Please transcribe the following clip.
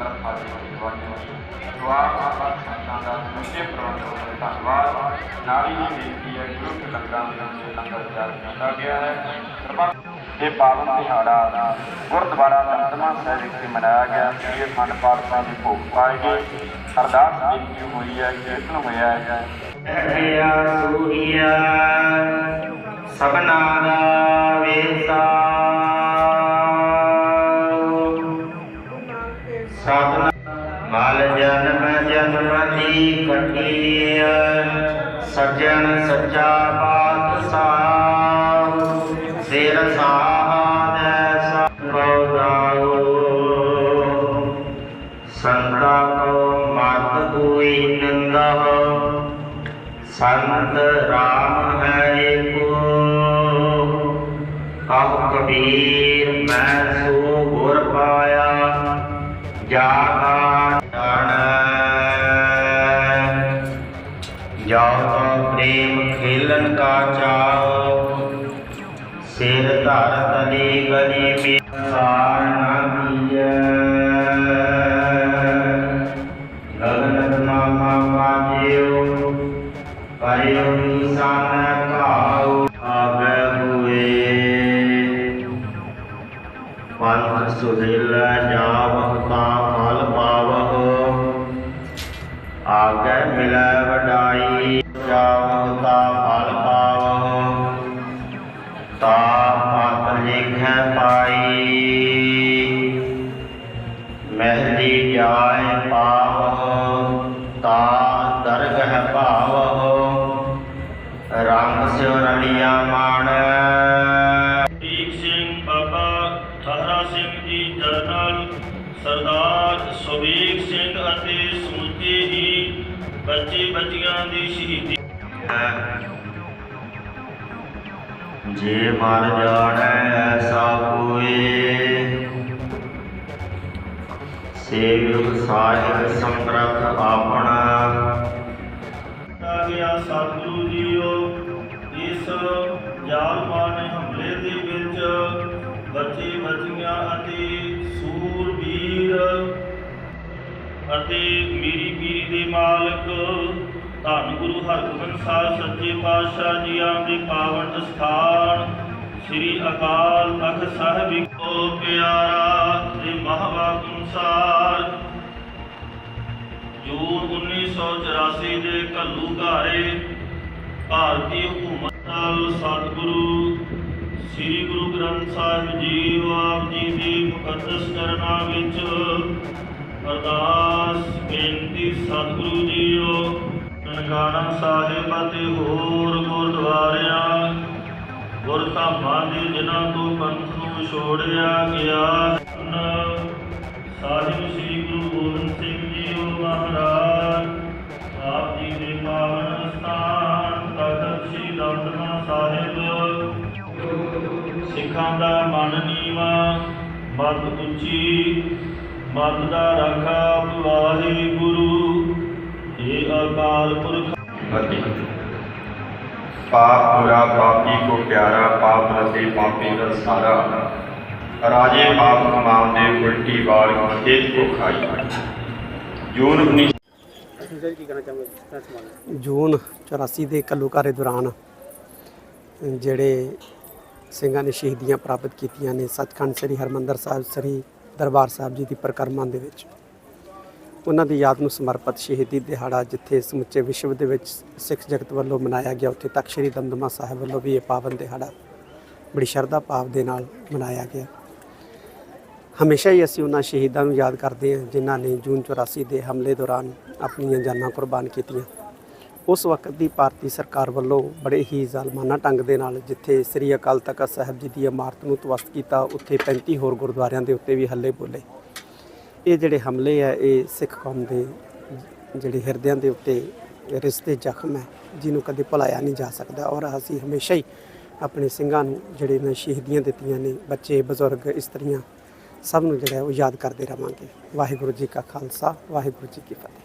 ਸਮਰੱਥਾ ਦੀ ਦਿਵਾਨੀ ਦੁਆ ਆਪਾਂ ਸੰਤਾਂ ਦਾ ਸਮੁੱਚੇ ਪ੍ਰਬੰਧਨ ਦਾ ਧੰਨਵਾਦ ਨਾਲ ਹੀ ਬੇਨਤੀ ਹੈ ਗੁਰੂ ਕੇ ਲੰਗਰਾਂ ਦੇ ਵਿੱਚ ਲੰਗਰ ਤਿਆਰ ਕੀਤਾ ਗਿਆ ਹੈ ਕਿਰਪਾ ਇਹ ਪਾਵਨ ਦਿਹਾੜਾ ਗੁਰਦੁਆਰਾ ਦਮਦਮਾ ਸਾਹਿਬ ਵਿਖੇ ਮਨਾਇਆ ਗਿਆ ਸ੍ਰੀ ਅਖੰਡ ਪਾਠ ਸਾਹਿਬ ਦੇ ਭੋਗ ਪਾਏ ਗਏ ਅਰਦਾਸ ਬੇਨਤੀ ਹੋਈ ਹੈ ਕੀਰਤਨ ਹੋਇਆ ਹੈ ਰਹਿਆ ਸੂਰੀਆ ਸਭਨਾ ਦਾ ਮਲ ਜਨਮ ਜਨਮ ਦੀ ਕਟੀਆ ਸਜਣ ਸੱਚਾ ਪਾਤਸ਼ਾਹ, ਸਿਰ ਸਾਧ ਸੰਗੋ ਦਾਉ ਸੰਤਾ ਕੋ ਮਤ ਕੋਈ ਨਿੰਦਾ। ਸੰਤ ਰਾਮ ਹੈ ਏਕੋ। ਕਹ ਕਬੀਰ ਮੈਂ ਸੋ ਗੁਰ ਪਾਇਆ। ਜਾ ਸਿਰ ਧਰ ਤਲੀ ਗਲੀ ਮੇ ਸਾਰ ਨਾ ਦੀਜੈ ਗਗਨ ਮਾਮਾ ਪਾਜਿਓ ਪਰਿਉ ਨਿਸ਼ਾਨ ਕਾਉ ਆਗੇ ਹੋਏ ਪੰਥ ਸੁਹਿਲ ਜਾਵਹ ਤਾ ਫਲ ਪਾਵਹ, ਆਗੇ ਮਿਲੈ ਵਡਾਈ, ਜਾਵਹ ਤਾ ਫਲ ਪਾਵਹ। ਤਾ ਪਤ ਲਿਖੈ ਪਾਈ। ਮਹਿਦੀ ਜਾਏ ਪਾਵਹ ਤਾ ਦਰਗਹ ਭਾਵਹ ਰੰਗ ਸਿਉ ਰਲਿਆ ਮਾਣੈ। ਦੀਪ ਸਿੰਘ ਬਾਬਾ ਠਾਰਾ ਸਿੰਘ ਜੀ ਜਨਰਲ ਸਰਦਾਰ ਸੁਬੀਕ ਸਿੰਘ ਅਤੇ ਸਮੁੱਚੇ ਹੀ ਬੱਚੇ ਬੱਚੀਆਂ ਦੀ ਸ਼ਹੀਦੀ। ਜੇ ਮਨ ਜਾਣੈ ਐਸਾ ਕੋਏ ਸੇਵ ਸਾਹਿਬ ਸੰਪਰਕ ਆਪਣਾ। ਆ ਗਿਆ ਜੀਓ, ਇਸ ਜਾਲਮਾਨ ਹਮਲੇ ਦੇ ਵਿੱਚ ਬੱਚੇ ਬੱਚੀਆਂ ਅਤੇ ਸੂਰਬੀਰ ਅਤੇ ਮੀਰੀ ਪੀਰੀ ਦੇ ਮਾਲਕ ਧੰਨ ਗੁਰੂ ਹਰਗੋਬਿੰਦ ਸਾਹਿਬ ਸੱਚੇ ਪਾਤਸ਼ਾਹ ਜੀਆਂ ਦੇ ਪਾਵਨ ਸਥਾਨ ਸ੍ਰੀ ਅਕਾਲ ਤਖਤ ਸਾਹਿਬ ਵਿਖੇ ਪਿਆਰਾ ਤੇ ਮਹਾਵਾਕ ਅਨੁਸਾਰ ਜੂਨ 1984 ਦੇ ਘੱਲੂ ਘਾਰੇ ਭਾਰਤੀ ਹਕੂਮਤ ਨਾਲ ਸਤਿਗੁਰੂ ਸ੍ਰੀ ਗੁਰੂ ਗ੍ਰੰਥ ਸਾਹਿਬ ਜੀ ਆਪ ਜੀ ਦੀ ਮੁਕੱਦਸ ਕਰਨਾ ਵਿੱਚ ਅਰਦਾਸ, ਬੇਨਤੀ ਸਤਿਗੁਰੂ ਜੀਓ। ਨਨਕਾਣਾ ਸਾਹਿਬ ਅਤੇ ਹੋਰ ਗੁਰਦੁਆਰਿਆਂ। ਗੁਰਧਾਮਾਂ ਦੇ ਜਿਨ੍ਹਾਂ ਤੋਂ ਪੰਥ ਨੂੰ ਛੋੜਿਆ ਗਿਆ। ਸਾਹਿਬ ਸ੍ਰੀ ਗੁਰੂ ਗੋਬਿੰਦ ਸਿੰਘ ਜੀ ਉਹ ਮਹਾਰਾਜ, ਆਪ ਜੀ ਦੇ ਪਾਵਨ ਸਥਾਨ ਤਖਤ ਸ੍ਰੀ ਦਮਦਮਾ ਸਾਹਿਬ। ਸਿੱਖਾਂ ਦਾ ਮਨ ਨੀਵਾ ਮਤ ਉੱਚੀ ਮਤ ਦਾ ਰਾਖਾ ਵਾਹਿਗੁਰੂ ਏ ਅਕਾਲ ਪੁਰਖ ਪਾਪ ਬੁਰਾ ਪਾਪੀ ਕੋ ਪਿਆਰਾ ਪਾਪ ਰਸੇ ਪਾਪੀ ਦਾ ਸਾਰਾ ਰਾਜੇ ਪਾਪ ਕਮਾਉਂਦੇ ਉਲਟੀ ਵਾਰ ਖੇਤ ਕੋ ਖਾਈ ਜੂਨ 19 ਜੂਨ 84 ਦੇ ਘੱਲੂਘਾਰੇ ਦੌਰਾਨ ਜਿਹੜੇ ਸਿੰਘਾਂ ਨੇ ਸ਼ਹੀਦੀਆਂ ਪ੍ਰਾਪਤ ਕੀਤੀਆਂ ਨੇ ਸੱਚਖੰਡ ਸ੍ਰੀ ਹਰਮੰਦਰ ਸਾਹਿਬ ਸ੍ਰੀ ਦਰਬਾਰ ਸਾਹਿਬ ਜੀ ਦੀ ਪ੍ਰਕਰਮਾਂ ਦੇ ਵਿੱਚ। ਉਹਨਾਂ ਦੀ ਯਾਦ ਨੂੰ ਸਮਰਪਿਤ ਸ਼ਹੀਦੀ ਦਿਹਾੜਾ ਜਿੱਥੇ ਸਮੁੱਚੇ ਵਿਸ਼ਵ ਦੇ ਵਿੱਚ ਸਿੱਖ ਜਗਤ ਵੱਲੋਂ ਮਨਾਇਆ ਗਿਆ, ਉੱਥੇ ਤੱਕ ਸ੍ਰੀ ਦਮਦਮਾ ਸਾਹਿਬ ਵੱਲੋਂ ਵੀ ਇਹ ਪਾਵਨ ਦਿਹਾੜਾ ਬੜੀ ਸ਼ਰਧਾ ਭਾਵ ਦੇ ਨਾਲ ਮਨਾਇਆ ਗਿਆ। ਹਮੇਸ਼ਾ ਹੀ ਅਸੀਂ ਉਹਨਾਂ ਸ਼ਹੀਦਾਂ ਨੂੰ ਯਾਦ ਕਰਦੇ ਹਾਂ ਜਿਨ੍ਹਾਂ ਨੇ ਜੂਨ 84 ਦੇ ਹਮਲੇ ਦੌਰਾਨ ਆਪਣੀਆਂ ਜਾਨਾਂ ਕੁਰਬਾਨ ਕੀਤੀਆਂ। ਉਸ ਵਕਤ ਦੀ ਭਾਰਤੀ ਸਰਕਾਰ ਵੱਲੋਂ ਬੜੇ ਹੀ ਜ਼ਾਲਮਾਨਾ ਢੰਗ ਦੇ ਨਾਲ ਜਿੱਥੇ ਸ੍ਰੀ ਅਕਾਲ ਤਖਤ ਸਾਹਿਬ ਜੀ ਦੀ ਇਮਾਰਤ ਨੂੰ ਤਵਸਤ ਕੀਤਾ, ਉੱਥੇ 35 ਹੋਰ ਗੁਰਦੁਆਰਿਆਂ ਦੇ ਉੱਤੇ ਵੀ ਹੱਲੇ ਬੋਲੇ। ਇਹ ਜਿਹੜੇ ਹਮਲੇ ਆ, ਇਹ ਸਿੱਖ ਕੌਮ ਦੇ ਜਿਹੜੇ ਹਿਰਦਿਆਂ ਦੇ ਉੱਤੇ ਰਿਸ਼ਤੇ ਜ਼ਖਮ ਹੈ, ਜਿਹਨੂੰ ਕਦੇ ਭੁਲਾਇਆ ਨਹੀਂ ਜਾ ਸਕਦਾ। ਔਰ ਅਸੀਂ ਹਮੇਸ਼ਾ ਹੀ ਆਪਣੇ ਸਿੰਘਾਂ ਨੂੰ, ਜਿਹੜੇ ਨੇ ਸ਼ਹੀਦੀਆਂ ਦਿੱਤੀਆਂ ਨੇ, ਬੱਚੇ, ਬਜ਼ੁਰਗ, ਇਸਤਰੀਆਂ, ਸਭ ਨੂੰ ਜਿਹੜਾ ਉਹ ਯਾਦ ਕਰਦੇ ਰਵਾਂਗੇ। ਵਾਹਿਗੁਰੂ ਜੀ ਕਾ ਖਾਲਸਾ, ਵਾਹਿਗੁਰੂ ਜੀ ਕੀ ਫਤਿਹ।